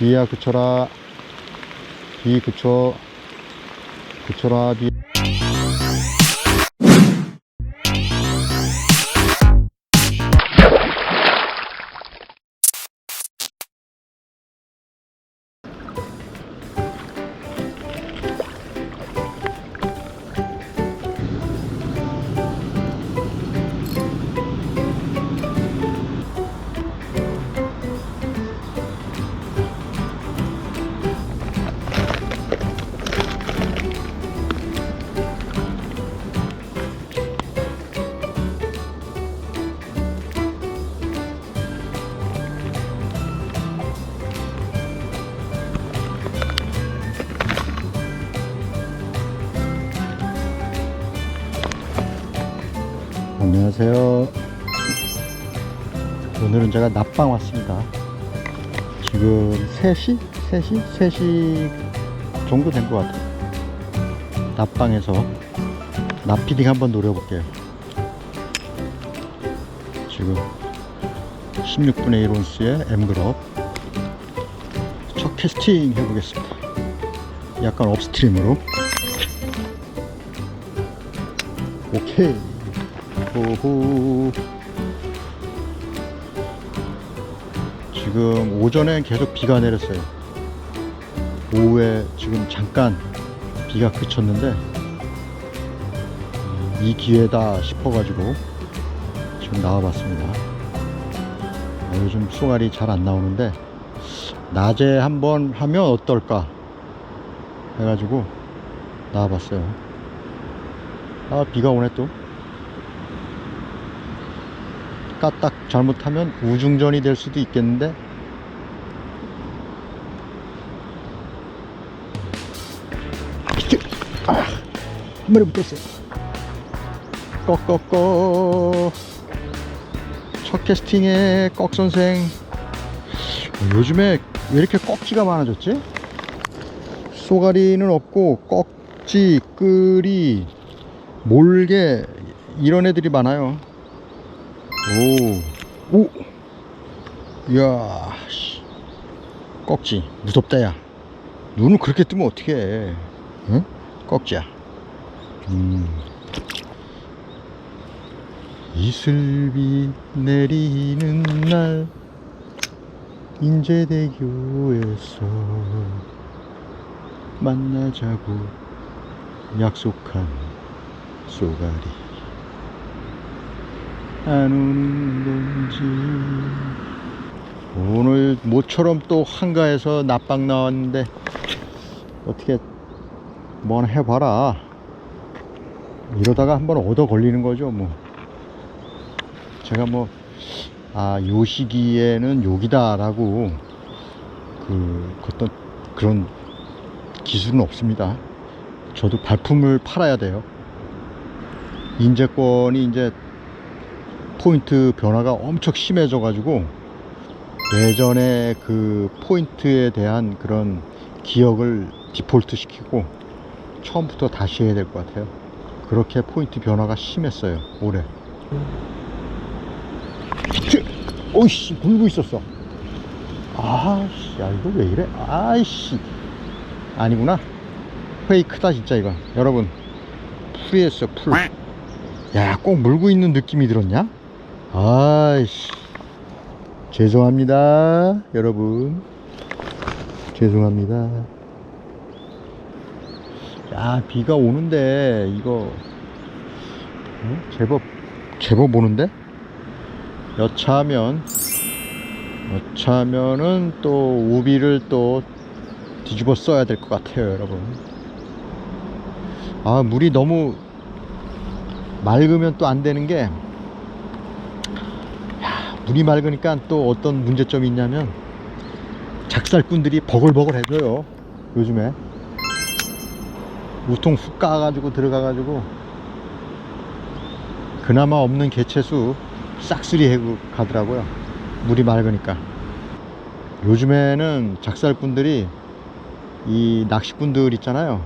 비야 그쳐라. 비 그쳐. 그쳐라 비 안녕하세요. 오늘은 제가 낮방 왔습니다. 지금 3시? 3시? 3시 정도 된 것 같아요. 낮방에서 낮피딩 한번 노려볼게요. 지금 16분의 1 온스의 M그룹 첫 캐스팅 해보겠습니다. 약간 업스트림으로. 오케이 호호 지금 오전엔 계속 비가 내렸어요. 오후에 지금 잠깐 비가 그쳤는데 음, 이 기회다 싶어가지고 지금 나와봤습니다. 아, 요즘 쏘가리 잘안 나오는데 낮에 한번 하면 어떨까 해가지고 나와봤어요. 아 비가 오네 또 까딱 잘못하면 우중전이 될 수도 있겠는데? 아, 한 마리 붙었어요. 꺼꺼꺼 첫 캐스팅에 꺽 선생. 어, 요즘에 왜 이렇게 꺽지가 많아졌지? 쏘가리는 없고 꺽지, 끄리, 몰개 이런 애들이 많아요 오, 오, 이야, 씨. 꺽지, 무섭다, 야. 눈을 그렇게 뜨면 어떡해. 응? 꺽지야. 음. 이슬비 내리는 날, 인제대교에서 만나자고 약속한 쏘가리. 안 오는 건지. 오늘 모처럼 또 한가해서 낮방 나왔는데 어떻게 뭐 하나 해봐라. 이러다가 한번 얻어 걸리는 거죠 뭐. 제가 뭐 아 요 시기에는 여기다 라고 그 어떤 그런 기술은 없습니다. 저도 발품을 팔아야 돼요. 인재권이 이제 포인트 변화가 엄청 심해져 가지고 예전에 그 포인트에 대한 그런 기억을 디폴트 시키고 처음부터 다시 해야 될 것 같아요. 그렇게 포인트 변화가 심했어요 올해! 오이씨 물고 있었어. 아씨 야 이거 왜 이래? 아이씨. 아니구나. 회의 크다 진짜 이거. 여러분 풀이했어 풀야꼭 물고 있는 느낌이 들었냐 아이씨. 죄송합니다 여러분. 죄송합니다. 야 비가 오는데 이거 어? 제법 제법 오는데? 여차하면 여차하면은 또 우비를 또 뒤집어 써야 될 것 같아요 여러분. 아 물이 너무 맑으면 또 안 되는 게 물이 맑으니까 또 어떤 문제점이 있냐면 작살꾼들이 버글버글 해줘요 요즘에. 우통 훅 까가지고 들어가가지고 그나마 없는 개체수 싹쓸이 해고 가더라고요 물이 맑으니까. 요즘에는 작살꾼들이 이 낚시꾼들 있잖아요.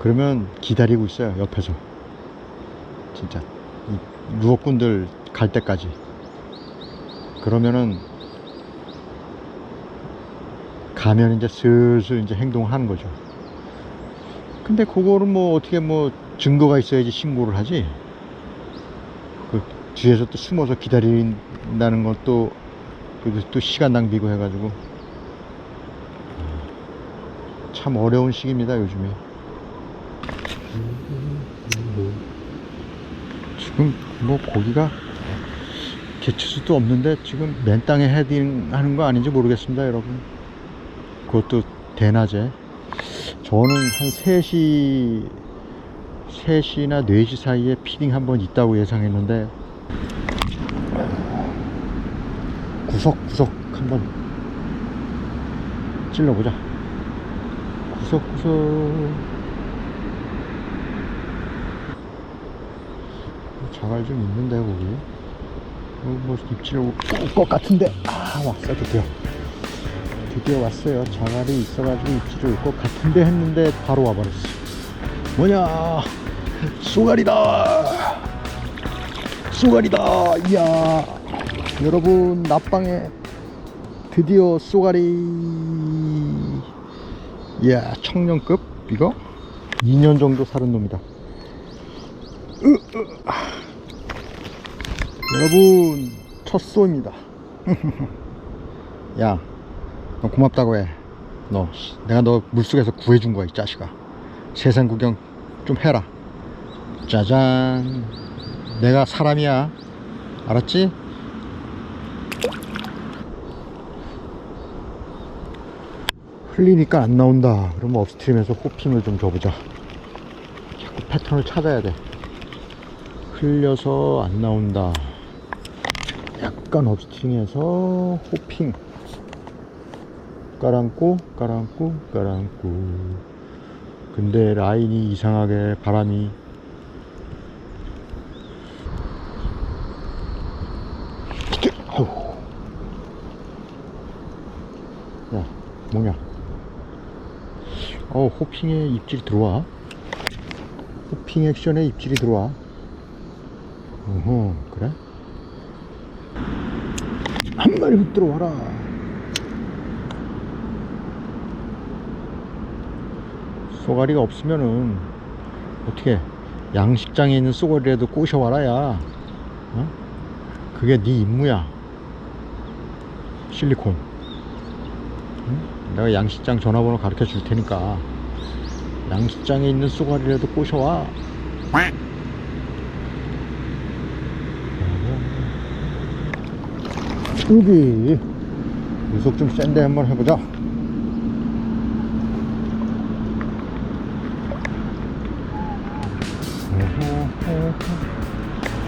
그러면 기다리고 있어요 옆에서. 진짜. 이 루어꾼들 갈 때까지 그러면은 가면 이제 슬슬 이제 행동을 하는 거죠. 근데 그거를 뭐 어떻게 뭐 증거가 있어야지 신고를 하지. 그 뒤에서 또 숨어서 기다린다는 것도 그또 시간 낭비고 해가지고 참 어려운 시기입니다 요즘에. 지금 뭐 고기가 개체수도 없는데 지금 맨 땅에 헤딩 하는 거 아닌지 모르겠습니다 여러분. 그것도 대낮에. 저는 한 3시 3시나 4시 사이에 피딩 한 번 있다고 예상했는데 구석구석 한번 찔러보자. 구석구석. 자갈 좀 있는데 거기. 어, 뭐 입질 올 것 같은데. 아 왔어 드디어. 드디어 왔어요. 자갈이 있어가지고 입질이 올 것 같은데 했는데 바로 와버렸어. 뭐냐? 쏘가리다! 쏘가리다! 이야. 여러분 낮방에 드디어 쏘가리. 이야 청년급 이거? 2년 정도 살은 놈이다. 으, 으. 여러분 첫 쏘입니다. 야 너 고맙다고 해너 내가 너 물속에서 구해준 거야 이 자식아. 세상 구경 좀 해라. 짜잔. 내가 사람이야. 알았지? 흘리니까 안 나온다. 그러면 업스트림에서 호핑을 좀 줘보자. 자꾸 패턴을 찾아야 돼. 흘려서 안 나온다. 약간 업스트링해서 호핑. 깔아앉고, 깔아앉고, 깔아앉고. 근데 라인이 이상하게 바람이. 야, 뭐냐. 어, 호핑에 입질이 들어와. 호핑 액션에 입질이 들어와. 어허, 그래? 한 마리 붙들어 와라. 쏘가리가 없으면은 어떻게 양식장에 있는 쏘가리라도 꼬셔와라야. 어? 그게 네 임무야. 실리콘. 응? 내가 양식장 전화번호 가르쳐 줄 테니까 양식장에 있는 쏘가리라도 꼬셔와. 여기. 무속 좀 센데 한번 해보자.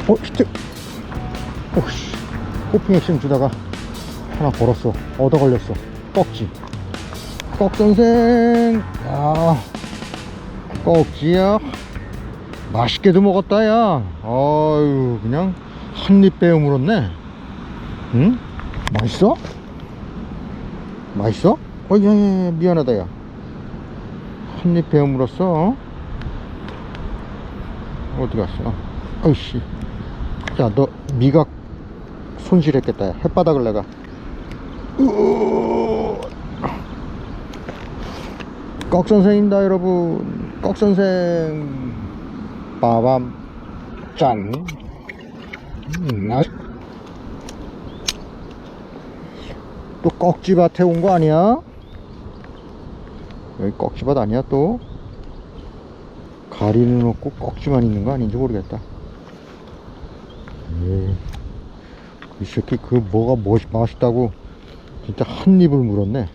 어 히트 오씨. 호핑 액션 주다가 하나 걸었어. 얻어 걸렸어. 꺽지. 꺽 선생. 야. 꺽지야. 맛있게도 먹었다 야. 아유 그냥 한 입 빼어 물었네. 응? 맛있어? 맛있어? 어, 야, 야, 야, 미안하다, 야. 한입 베어 물었어? 어? 어디 갔어? 아이씨. 야, 너 미각 손실했겠다, 야. 햇바닥을 내가. 꺽 선생입니다, 여러분. 꺽 선생. 빠밤. 짠. 음, 아. 또 꺽지밭에 온 거 아니야? 여기 꺽지밭 아니야 또? 가리는 없고 꺽지만 있는 거 아닌지 모르겠다. 에이, 이 새끼 그 뭐가 멋, 맛있다고 진짜 한 입을 물었네.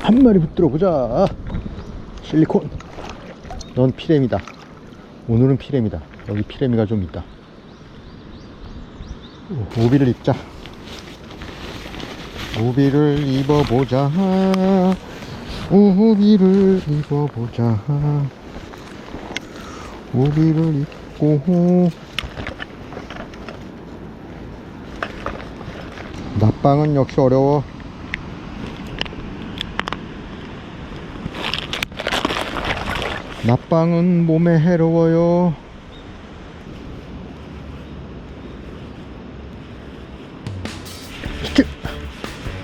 한 마리 붙들어 보자. 실리콘. 넌 피레미다. 오늘은 피레미다. 여기 피레미가 좀 있다. 우비를 입자 우비를 입어보자. 우비를 입어보자. 우비를 입고. 낮방은 역시 어려워. 낮방은 몸에 해로워요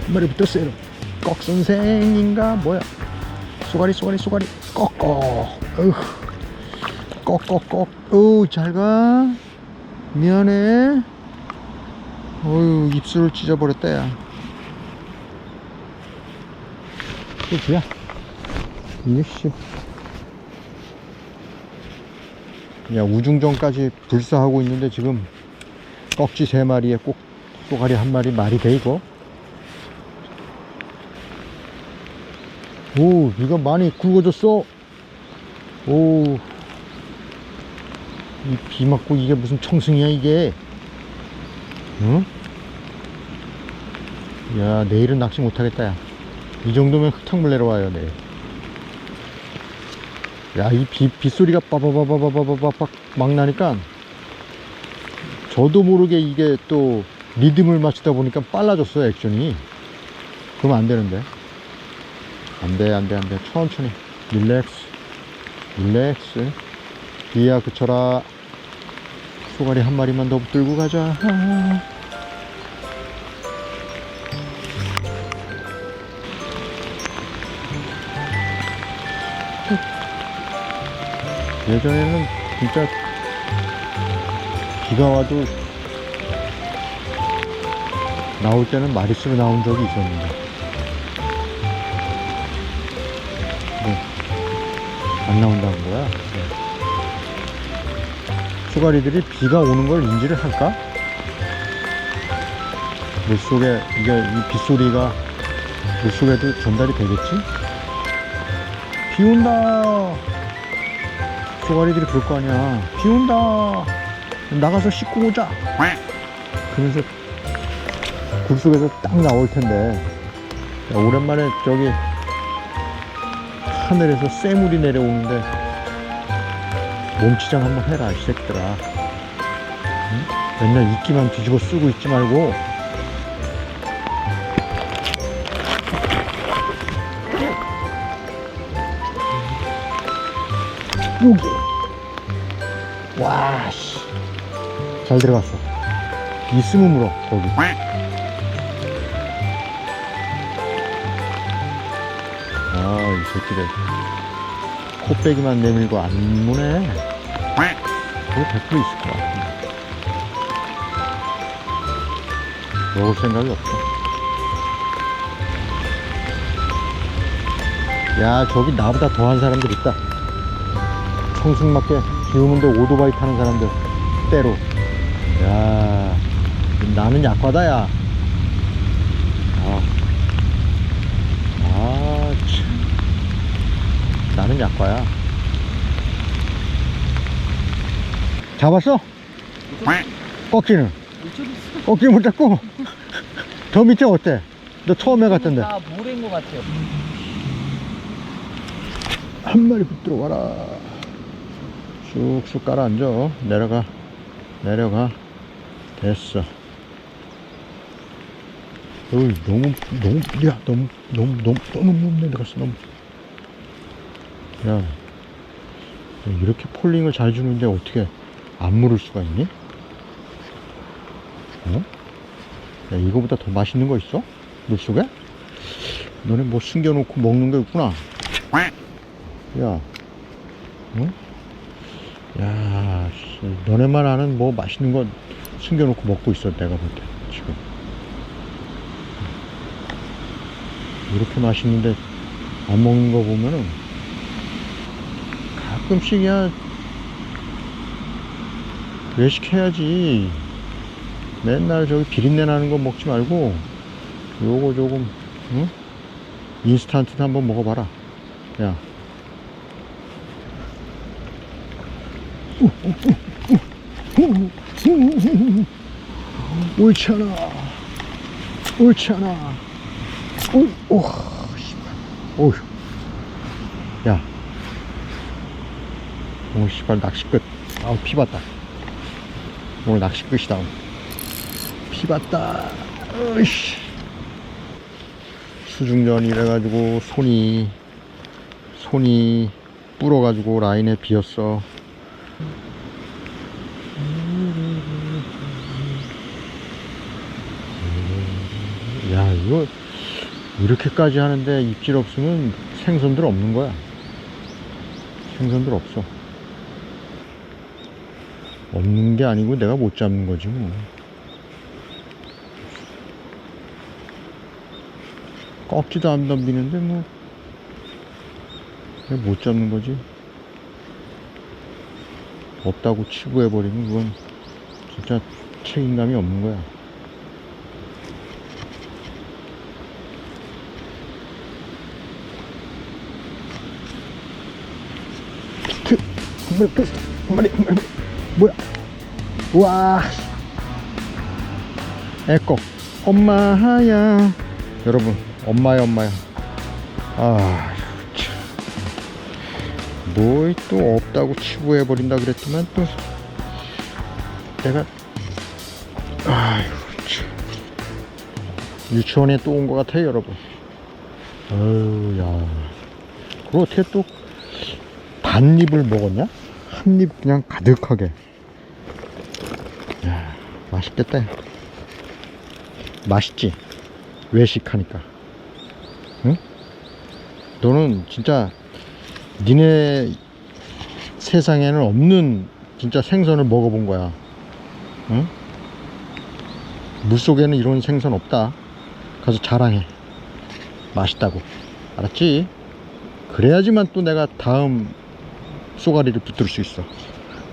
마리 붙었어요. 꺽 선생인가? 뭐야? 쏘가리 쏘가리 쏘가리. 꺽꺽. 꺽꺽꺽. 어우 잘가. 미안해. 어휴 입술을 찢어버렸다 야. 또 뭐야. 이씨. 야 우중전까지 불사하고 있는데 지금 꺽지 세 마리에 꼭 쏘가리 한 마리 말이 돼 이거 오 이거 많이 굵어졌어. 오 이 비 맞고 이게 무슨 청승이야 이게? 응? 야 내일은 낚시 못하겠다 야. 이 정도면 흙탕물 내려와요 내일. 야이 빗소리가 빠바바바바바바박 막 나니까 저도 모르게 이게 또 리듬을 맞추다 보니까 빨라졌어요 액션이. 그러면 안 되는데 안돼 안돼 안돼. 천천히. 릴렉스 릴렉스 비야 그쳐라. 소가리 한 마리만 더 붙들고 가자. 예전에는 진짜 비가 와도 나올 때는 마리수로 나온 적이 있었는데 안 나온다는 거야 네. 수가리들이 비가 오는 걸 인지를 할까? 물속에 이게 이 빗소리가 물속에도 전달이 되겠지? 비 온다 조가리들이 그럴 거 아니야. 비 온다. 나가서 씻고 오자. 그러면서 굴 속에서 딱 나올 텐데. 야, 오랜만에 저기 하늘에서 쇠물이 내려오는데 몸치장 한번 해라, 이 새끼들아. 응? 맨날 이끼만 뒤집어 쓰고 있지 말고. 여기. 와, 씨. 잘 들어갔어. 있으면 물어, 거기. 아, 이 새끼들. 코빼기만 내밀고 안 무네. 그거 100% 있을 것 같아. 먹을 생각이 없어. 야, 저기 나보다 더한 사람들 있다. 청승맞게 비 오는데 오토바이 타는 사람들 때로 야 나는 약과다 야 아, 아 참. 나는 약과야 잡았어? 꺾기는? 꺾기 못 잡고? 저 밑에 어때? 너 처음에 갔던데 다 모래인 것 같아요. 한 마리 붙들어 와라. 쑥쑥 깔아앉아. 내려가. 내려가. 됐어. 어이, 너무, 너무, 야, 너무, 너무, 너무, 너무, 너무 내려갔어, 너무. 야, 이렇게 폴링을 잘 주는데 어떻게 안 물을 수가 있니? 어? 야, 이거보다 더 맛있는 거 있어? 물속에? 너네 뭐 숨겨놓고 먹는 거 있구나. 야, 응? 야, 씨, 너네만 아는 뭐 맛있는 거 숨겨놓고 먹고 있어, 내가 볼 때, 지금. 이렇게 맛있는데 안 먹는 거 보면은 가끔씩이야 외식해야지. 맨날 저기 비린내 나는 거 먹지 말고 요거 조금, 응? 인스턴트도 한번 먹어봐라. 야. 옳잖아 옳잖아 오, 오, 씨발 오휴 야 오늘 씨발 낚시 끝. 아우 피 봤다. 오늘 낚시 끝이다 피 봤다. 어이씨. 수중전 이래가지고 손이 손이 불어가지고 라인에 비었어. 야 이거 이렇게까지 하는데 입질 없으면 생선들 없는 거야. 생선들 없어. 없는 게 아니고 내가 못 잡는 거지 뭐. 꺾지도 안 덤비는데 뭐. 내가 못 잡는 거지. 없다고 치부해버리면 그건 진짜 책임감이 없는 거야. 그, 한 마리. 한 마리, 한 마리. 뭐야? 우와. 에꺼. 엄마야. 여러분, 엄마야, 엄마야. 아, 참. 뭐또 없다고 치부해버린다 그랬지만 또 내가 참 유치원에 또 온 것 같아요 여러분 아유 야 그거 어떻게 또 반입을 먹었냐? 한입 그냥 가득하게 야 맛있겠다 맛있지? 외식하니까 응? 너는 진짜 니네 세상에는 없는 진짜 생선을 먹어본 거야. 응? 물속에는 이런 생선 없다. 가서 자랑해. 맛있다고. 알았지? 그래야지만 또 내가 다음 쏘가리를 붙들 수 있어.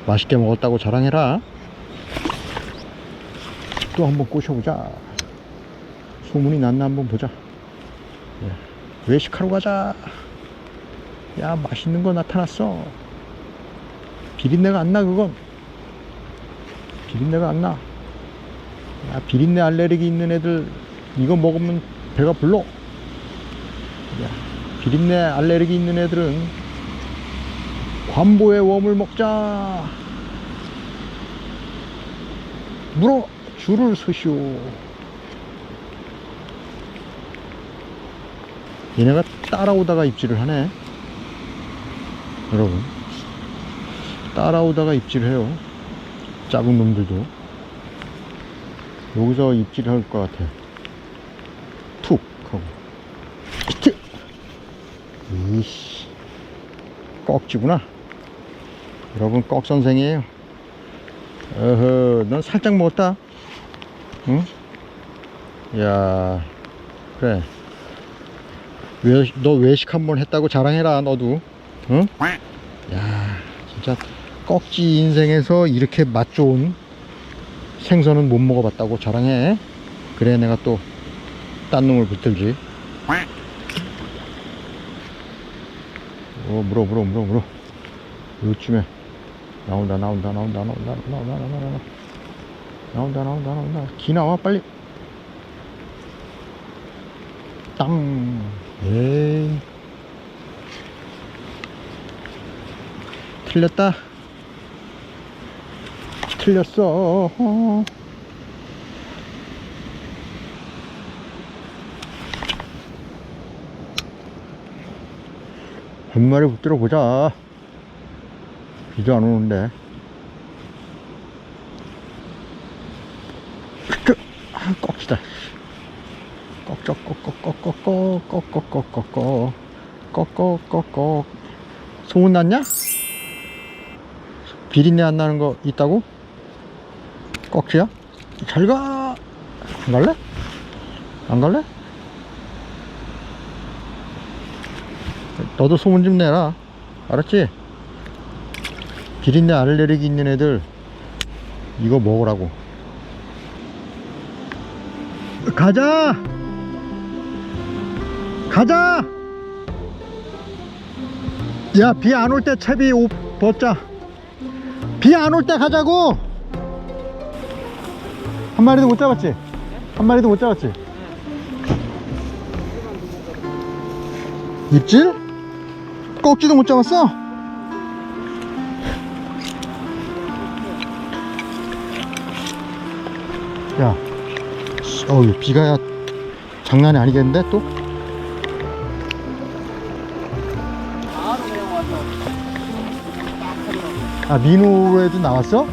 맛있게 먹었다고 자랑해라. 또 한번 꼬셔보자. 소문이 났나 한번 보자. 예. 외식하러 가자. 야 맛있는 거 나타났어 비린내가 안 나 그건 비린내가 안나 야 비린내 알레르기 있는 애들 이거 먹으면 배가 불러 야 비린내 알레르기 있는 애들은 관보의 웜을 먹자. 물어 줄을 서시오. 얘네가 따라오다가 입질을 하네. 여러분. 따라오다가 입질해요. 작은 놈들도. 여기서 입질할 것 같아. 툭 하고. 이씨. 꺽지구나 여러분 꺽 선생이에요. 어허 넌 살짝 먹었다. 응? 야 그래. 외, 너 외식 한 번 했다고 자랑해라 너도. 응? 야 진짜 꺽지 인생에서 이렇게 맛 좋은 생선은 못 먹어봤다고 자랑해. 그래 내가 또 딴 놈을 붙들지. 어 물어 물어 물어 물어. 요즘에 나온다 나온다 나온다 나온다 나온다 나온다 나온다 나온다. 나온다 나온다 기 나와 빨리. 땅. 에이. 틀렸다. 틀렸어. 한 마리 붙들어 보자 비도 안 오는데 끄! 아, 꺽지다 꺽쩍 꺽꺽꺽꺽꺽 꺽꺽꺽꺽 꺽꺽꺽꺽 소문 났냐? 비린내 안 나는 거 있다고? 꺽지야? 잘 가! 안 갈래? 안 갈래? 너도 소문 좀 내라. 알았지? 비린내 알레르기 있는 애들 이거 먹으라고. 가자! 가자! 야, 비 안 올 때 채비 옷 벗자. 비 안 올 때 가자고! 한 마리도 못 잡았지? 한 마리도 못 잡았지? 입질? 꺽지도 못 잡았어? 어우, 비가 야, 장난이 아니겠는데, 또? 아, 민우에도 나왔어?